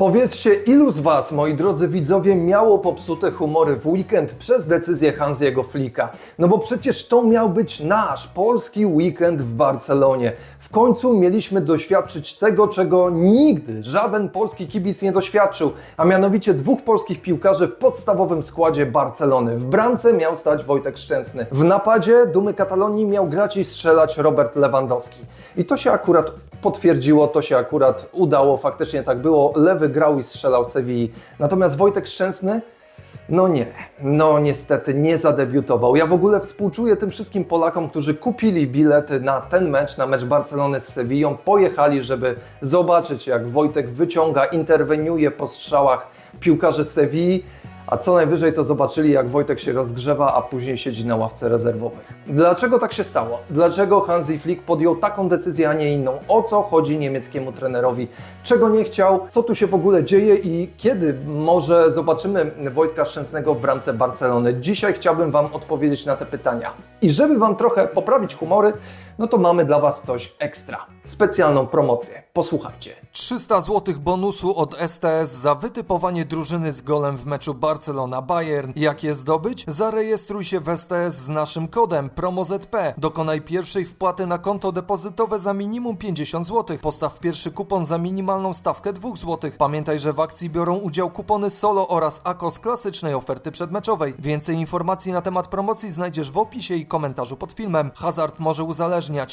Powiedzcie, ilu z Was, moi drodzy widzowie, miało popsute humory w weekend przez decyzję Hansiego Flika? No bo przecież to miał być nasz polski weekend w Barcelonie. W końcu mieliśmy doświadczyć tego, czego nigdy żaden polski kibic nie doświadczył, a mianowicie dwóch polskich piłkarzy w podstawowym składzie Barcelony. W bramce miał stać Wojtek Szczęsny. W napadzie dumy Katalonii miał grać i strzelać Robert Lewandowski. I to się akurat potwierdziło, to się akurat udało, faktycznie tak było. Lewy grał i strzelał Sewilli. Natomiast Wojtek Szczęsny, no nie, no niestety nie zadebiutował. Ja w ogóle współczuję tym wszystkim Polakom, którzy kupili bilety na ten mecz, na mecz Barcelony z Sewillą, pojechali, żeby zobaczyć jak Wojtek wyciąga, interweniuje po strzałach piłkarzy Sewilli. A co najwyżej to zobaczyli, jak Wojtek się rozgrzewa, a później siedzi na ławce rezerwowych. Dlaczego tak się stało? Dlaczego Hansi Flick podjął taką decyzję, a nie inną? O co chodzi niemieckiemu trenerowi? Czego nie chciał? Co tu się w ogóle dzieje i kiedy może zobaczymy Wojtka Szczęsnego w bramce Barcelony? Dzisiaj chciałbym Wam odpowiedzieć na te pytania. I żeby Wam trochę poprawić humory, no to mamy dla Was coś ekstra. Specjalną promocję. Posłuchajcie. 300 zł bonusu od STS za wytypowanie drużyny z golem w meczu Barcelona-Bayern. Jak je zdobyć? Zarejestruj się w STS z naszym kodem PROMOZP. Dokonaj pierwszej wpłaty na konto depozytowe za minimum 50 zł. Postaw pierwszy kupon za minimalną stawkę 2 zł. Pamiętaj, że w akcji biorą udział kupony Solo oraz AKOS klasycznej oferty przedmeczowej. Więcej informacji na temat promocji znajdziesz w opisie i komentarzu pod filmem. Hazard może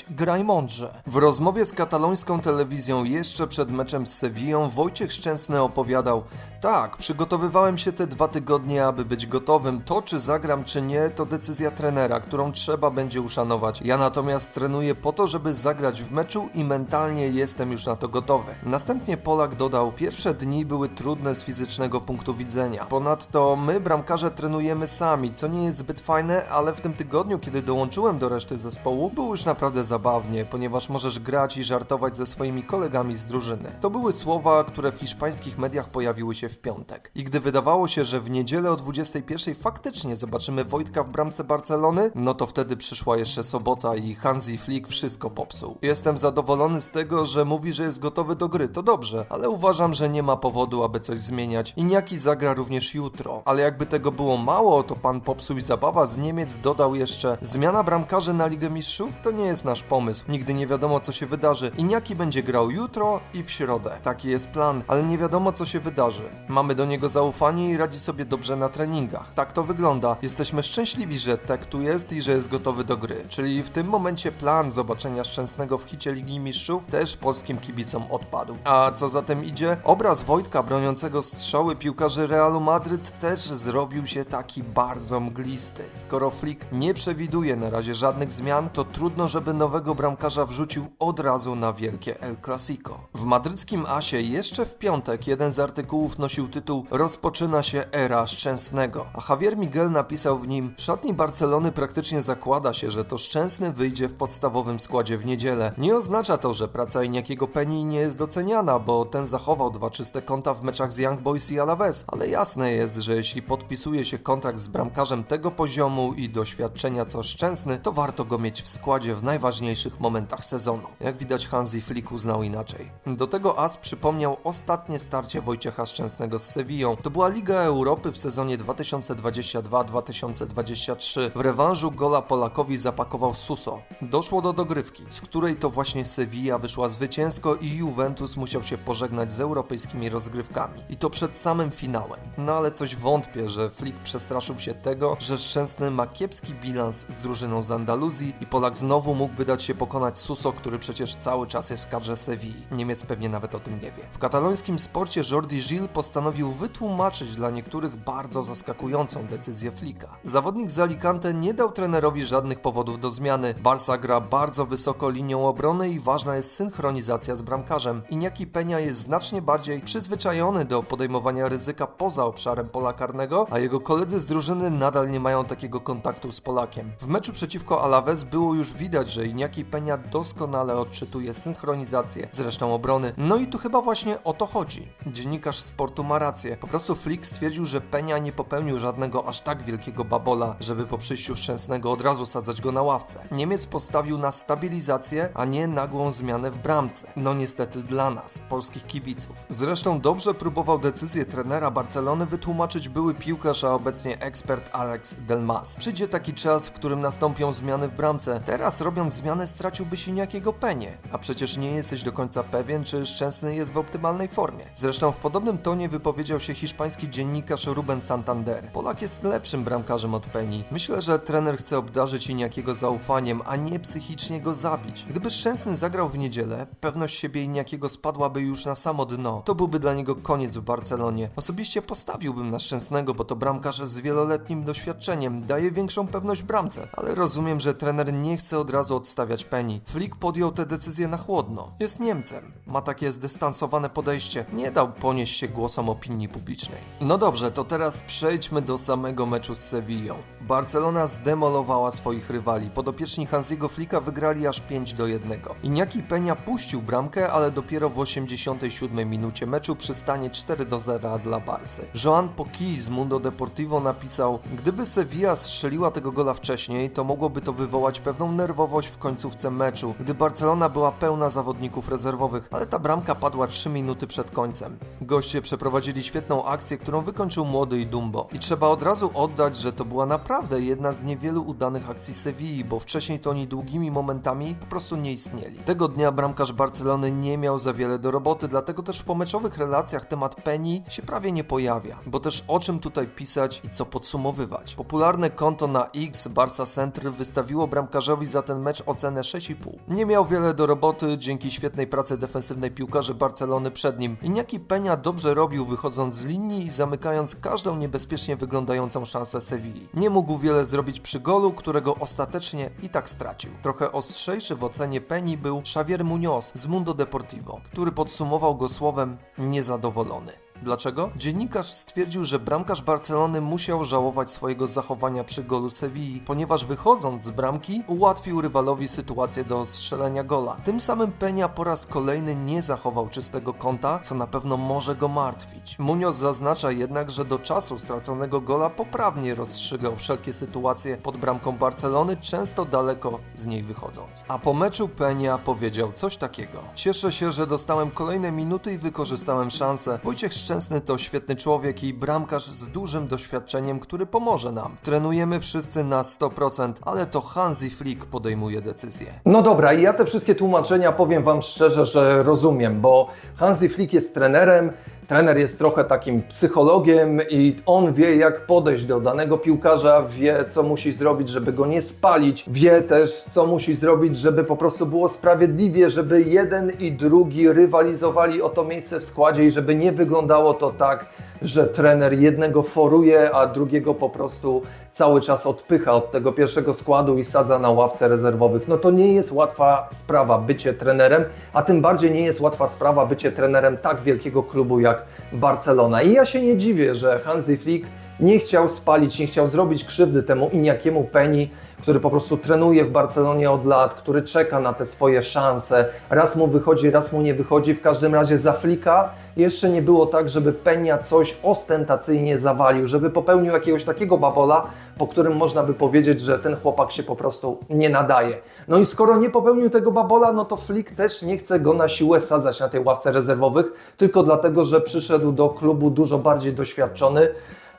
Graj mądrze. W rozmowie z katalońską telewizją jeszcze przed meczem z Sewillą Wojciech Szczęsny opowiadał Tak, przygotowywałem się te dwa tygodnie, aby być gotowym. To, czy zagram, czy nie, to decyzja trenera, którą trzeba będzie uszanować. Ja natomiast trenuję po to, żeby zagrać w meczu i mentalnie jestem już na to gotowy. Następnie Polak dodał, pierwsze dni były trudne z fizycznego punktu widzenia. Ponadto my, bramkarze, trenujemy sami, co nie jest zbyt fajne, ale w tym tygodniu, kiedy dołączyłem do reszty zespołu, było już naprawdę zabawnie, ponieważ możesz grać i żartować ze swoimi kolegami z drużyny. To były słowa, które w hiszpańskich mediach pojawiły się w piątek. I gdy wydawało się, że w niedzielę o 21 faktycznie zobaczymy Wojtka w bramce Barcelony, no to wtedy przyszła jeszcze sobota i Hansi Flick wszystko popsuł. Jestem zadowolony z tego, że mówi, że jest gotowy do gry, to dobrze, ale uważam, że nie ma powodu, aby coś zmieniać. I Niaki zagra również jutro. Ale jakby tego było mało, to pan popsuł i zabawa z Niemiec dodał jeszcze zmiana bramkarzy na Ligę Mistrzów to nie jest nasz pomysł. Nigdy nie wiadomo co się wydarzy. Iniaki będzie grał jutro i w środę. Taki jest plan, ale nie wiadomo co się wydarzy. Mamy do niego zaufanie i radzi sobie dobrze na treningach. Tak to wygląda. Jesteśmy szczęśliwi, że Tek tu jest i że jest gotowy do gry. Czyli w tym momencie plan zobaczenia Szczęsnego w hicie Ligi Mistrzów też polskim kibicom odpadł. A co za tym idzie? Obraz Wojtka broniącego strzały piłkarzy Realu Madryt też zrobił się taki bardzo mglisty. Skoro Flick nie przewiduje na razie żadnych zmian, to trudno, żeby nowego bramkarza wrzucił od razu na wielkie El Clasico. W madryckim Asie jeszcze w piątek jeden z artykułów nosił tytuł Rozpoczyna się era Szczęsnego, a Javier Miguel napisał w nim w szatni Barcelony praktycznie zakłada się, że to Szczęsny wyjdzie w podstawowym składzie w niedzielę. Nie oznacza to, że praca Iniakiego Penny nie jest doceniana, bo ten zachował dwa czyste konta w meczach z Young Boys i Alaves, ale jasne jest, że jeśli podpisuje się kontrakt z bramkarzem tego poziomu i doświadczenia co Szczęsny, to warto go mieć w składzie w najważniejszych momentach sezonu. Jak widać Hansi Flick uznał inaczej. Do tego As przypomniał ostatnie starcie Wojciecha Szczęsnego z Sewillą. To była Liga Europy w sezonie 2022-2023. W rewanżu gola Polakowi zapakował Suso. Doszło do dogrywki, z której to właśnie Sevilla wyszła zwycięsko i Juventus musiał się pożegnać z europejskimi rozgrywkami. I to przed samym finałem. No ale coś wątpię, że Flick przestraszył się tego, że Szczęsny ma kiepski bilans z drużyną z Andaluzji i Polak znowu mógłby dać się pokonać Suso, który przecież cały czas jest w kadrze Sewilli. Niemiec pewnie nawet o tym nie wie. W katalońskim sporcie Jordi Gil postanowił wytłumaczyć dla niektórych bardzo zaskakującą decyzję Flicka. Zawodnik z Alicante nie dał trenerowi żadnych powodów do zmiany. Barca gra bardzo wysoko linią obrony i ważna jest synchronizacja z bramkarzem. Iniaki Peña jest znacznie bardziej przyzwyczajony do podejmowania ryzyka poza obszarem pola karnego, a jego koledzy z drużyny nadal nie mają takiego kontaktu z Polakiem. W meczu przeciwko Alaves było już widać, że Iniaki Peña doskonale odczytuje synchronizację z resztą obrony. No i tu chyba właśnie o to chodzi. Dziennikarz sportu ma rację. Po prostu Flick stwierdził, że Penia nie popełnił żadnego aż tak wielkiego babola, żeby po przyjściu Szczęsnego od razu sadzać go na ławce. Niemiec postawił na stabilizację, a nie nagłą zmianę w bramce. No niestety dla nas, polskich kibiców. Zresztą dobrze próbował decyzję trenera Barcelony wytłumaczyć były piłkarz, a obecnie ekspert Alex Delmas. Przyjdzie taki czas, w którym nastąpią zmiany w bramce. Teraz robiąc zmianę straciłbyś niejakiego Penie, a przecież nie jesteś do końca pewien, czy Szczęsny jest w optymalnej formie. Zresztą w podobnym tonie wypowiedział się hiszpański dziennikarz Ruben Santander. Polak jest lepszym bramkarzem od Peni. Myślę, że trener chce obdarzyć Iniakiego zaufaniem, a nie psychicznie go zabić. Gdyby Szczęsny zagrał w niedzielę, pewność siebie Iniakiego spadłaby już na samo dno. To byłby dla niego koniec w Barcelonie. Osobiście postawiłbym na Szczęsnego, bo to bramkarz z wieloletnim doświadczeniem, daje większą pewność bramce. Ale rozumiem, że trener nie chce od razu odstawiać Peni. Flick podjął tę decyzję na chłodno. Jest Niemcem. Ma takie zdystansowane podejście. Nie dał ponieść się głosom opinii publicznej. No dobrze, to teraz przejdźmy do samego meczu z Sevillą. Barcelona zdemolowała swoich rywali. Podopieczni Hansiego Flicka wygrali aż 5 do 1. Iñaki Peña puścił bramkę, ale dopiero w 87 minucie meczu przystanie 4 do 0 dla Barsy. Joan Poki z Mundo Deportivo napisał: Gdyby Sevilla strzeliła tego gola wcześniej, to mogłoby to wywołać pewną w końcówce meczu, gdy Barcelona była pełna zawodników rezerwowych, ale ta bramka padła 3 minuty przed końcem. Goście przeprowadzili świetną akcję, którą wykończył młody Dumbo. I trzeba od razu oddać, że to była naprawdę jedna z niewielu udanych akcji Sewilli, bo wcześniej to oni długimi momentami po prostu nie istnieli. Tego dnia bramkarz Barcelony nie miał za wiele do roboty, dlatego też w pomeczowych relacjach temat Penny się prawie nie pojawia. Bo też o czym tutaj pisać i co podsumowywać. Popularne konto na X Barca Center wystawiło bramkarzowi za ten mecz ocenę 6,5. Nie miał wiele do roboty dzięki świetnej pracy defensywnej piłkarzy Barcelony przed nim. Iñaki Peña dobrze robił wychodząc z linii i zamykając każdą niebezpiecznie wyglądającą szansę Sewilli. Nie mógł wiele zrobić przy golu, którego ostatecznie i tak stracił. Trochę ostrzejszy w ocenie Peni był Xavier Muñoz z Mundo Deportivo, który podsumował go słowem niezadowolony. Dlaczego? Dziennikarz stwierdził, że bramkarz Barcelony musiał żałować swojego zachowania przy golu Sewilli, ponieważ wychodząc z bramki ułatwił rywalowi sytuację do strzelenia gola. Tym samym Peña po raz kolejny nie zachował czystego kąta, co na pewno może go martwić. Munoz zaznacza jednak, że do czasu straconego gola poprawnie rozstrzygał wszelkie sytuacje pod bramką Barcelony, często daleko z niej wychodząc. A po meczu Peña powiedział coś takiego. Cieszę się, że dostałem kolejne minuty i wykorzystałem szansę. Wojciech Szczęsny to świetny człowiek i bramkarz z dużym doświadczeniem, który pomoże nam. Trenujemy wszyscy na 100%, ale to Hansi Flick podejmuje decyzję. No dobra, i ja te wszystkie tłumaczenia powiem Wam szczerze, że rozumiem, bo Hansi Flick jest trenerem, trener jest trochę takim psychologiem i on wie, jak podejść do danego piłkarza, wie, co musi zrobić, żeby go nie spalić, wie też, co musi zrobić, żeby po prostu było sprawiedliwie, żeby jeden i drugi rywalizowali o to miejsce w składzie i żeby nie wyglądało to tak, że trener jednego foruje, a drugiego po prostu cały czas odpycha od tego pierwszego składu i sadza na ławce rezerwowych. No to nie jest łatwa sprawa bycie trenerem, a tym bardziej nie jest łatwa sprawa bycie trenerem tak wielkiego klubu jak Barcelona. I ja się nie dziwię, że Hansi Flick nie chciał spalić, nie chciał zrobić krzywdy temu Iniakiemu Peni, który po prostu trenuje w Barcelonie od lat, który czeka na te swoje szanse. Raz mu wychodzi, raz mu nie wychodzi. W każdym razie za Flika jeszcze nie było tak, żeby Penia coś ostentacyjnie zawalił, żeby popełnił jakiegoś takiego babola, po którym można by powiedzieć, że ten chłopak się po prostu nie nadaje. No i skoro nie popełnił tego babola, no to Flick też nie chce go na siłę sadzać na tej ławce rezerwowych, tylko dlatego, że przyszedł do klubu dużo bardziej doświadczony,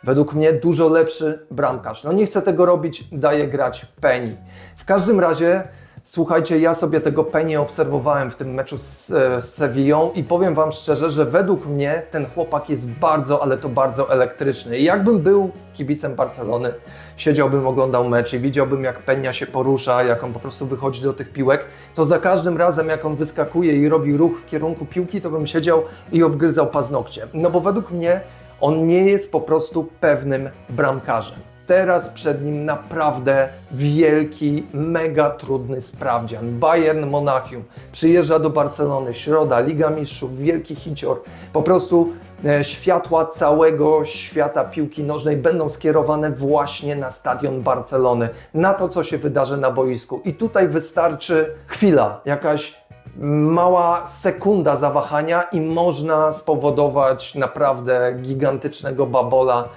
według mnie dużo lepszy bramkarz. No nie chcę tego robić, daje grać Penny. W każdym razie, słuchajcie, ja sobie tego Penny obserwowałem w tym meczu z, e, z Sevillą i powiem Wam szczerze, że według mnie ten chłopak jest bardzo, ale to bardzo elektryczny. Jakbym był kibicem Barcelony, siedziałbym, oglądał mecz i widziałbym jak Peña się porusza, jak on po prostu wychodzi do tych piłek, to za każdym razem jak on wyskakuje i robi ruch w kierunku piłki, to bym siedział i obgryzał paznokcie. No bo według mnie on nie jest po prostu pewnym bramkarzem. Teraz przed nim naprawdę wielki, mega trudny sprawdzian. Bayern Monachium przyjeżdża do Barcelony, środa, Liga Mistrzów, wielki hicior. Po prostu e, światła całego świata piłki nożnej będą skierowane właśnie na stadion Barcelony, na to, co się wydarzy na boisku. I tutaj wystarczy chwila, jakaś mała sekunda zawahania i można spowodować naprawdę gigantycznego babola,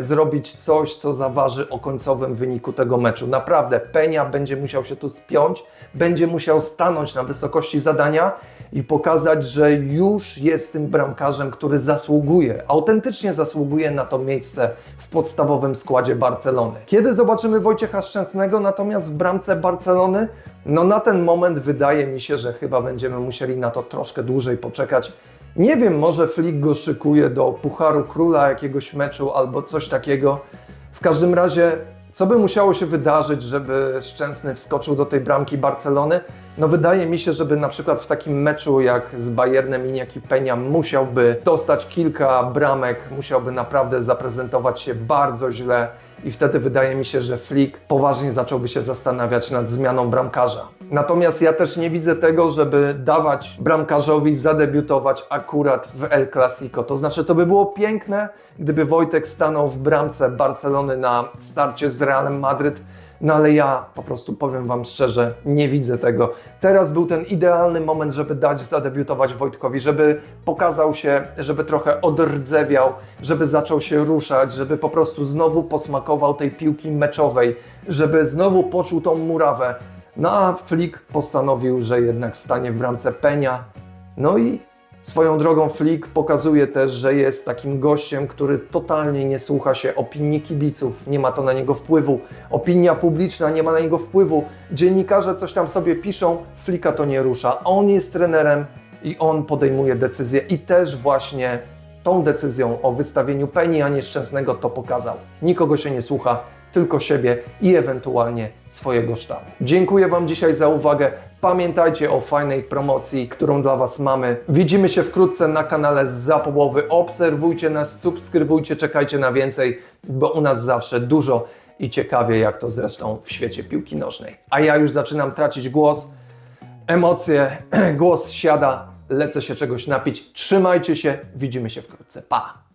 zrobić coś, co zaważy o końcowym wyniku tego meczu. Naprawdę, Penia będzie musiał się tu spiąć, będzie musiał stanąć na wysokości zadania i pokazać, że już jest tym bramkarzem, który zasługuje, autentycznie zasługuje na to miejsce w podstawowym składzie Barcelony. Kiedy zobaczymy Wojciecha Szczęsnego natomiast w bramce Barcelony? No na ten moment wydaje mi się, że chyba będziemy musieli na to troszkę dłużej poczekać. Nie wiem, może Flick go szykuje do Pucharu Króla jakiegoś meczu albo coś takiego. W każdym razie, co by musiało się wydarzyć, żeby Szczęsny wskoczył do tej bramki Barcelony? No wydaje mi się, żeby na przykład w takim meczu jak z Bayernem Iniaki Peña musiałby dostać kilka bramek, musiałby naprawdę zaprezentować się bardzo źle i wtedy wydaje mi się, że Flick poważnie zacząłby się zastanawiać nad zmianą bramkarza. Natomiast ja też nie widzę tego, żeby dawać bramkarzowi zadebiutować akurat w El Clasico. To znaczy, to by było piękne, gdyby Wojtek stanął w bramce Barcelony na starcie z Realem Madryt, no ale ja po prostu powiem Wam szczerze, nie widzę tego. Teraz był ten idealny moment, żeby dać zadebiutować Wojtkowi, żeby pokazał się, żeby trochę odrdzewiał, żeby zaczął się ruszać, żeby po prostu znowu posmakował tej piłki meczowej, żeby znowu poczuł tą murawę. No a Flick postanowił, że jednak stanie w bramce Penia. No i swoją drogą Flick pokazuje też, że jest takim gościem, który totalnie nie słucha się opinii kibiców, nie ma to na niego wpływu. Opinia publiczna nie ma na niego wpływu. Dziennikarze coś tam sobie piszą, Flicka to nie rusza. On jest trenerem i on podejmuje decyzję i też właśnie tą decyzją o wystawieniu Peni, a nieszczęsnego to pokazał. Nikogo się nie słucha, tylko siebie i ewentualnie swojego sztabu. Dziękuję Wam dzisiaj za uwagę. Pamiętajcie o fajnej promocji, którą dla Was mamy. Widzimy się wkrótce na kanale z Zapołowy. Obserwujcie nas, subskrybujcie, czekajcie na więcej, bo u nas zawsze dużo i ciekawie, jak to zresztą w świecie piłki nożnej. A ja już zaczynam tracić głos, emocje, głos siada, lecę się czegoś napić. Trzymajcie się, widzimy się wkrótce. Pa!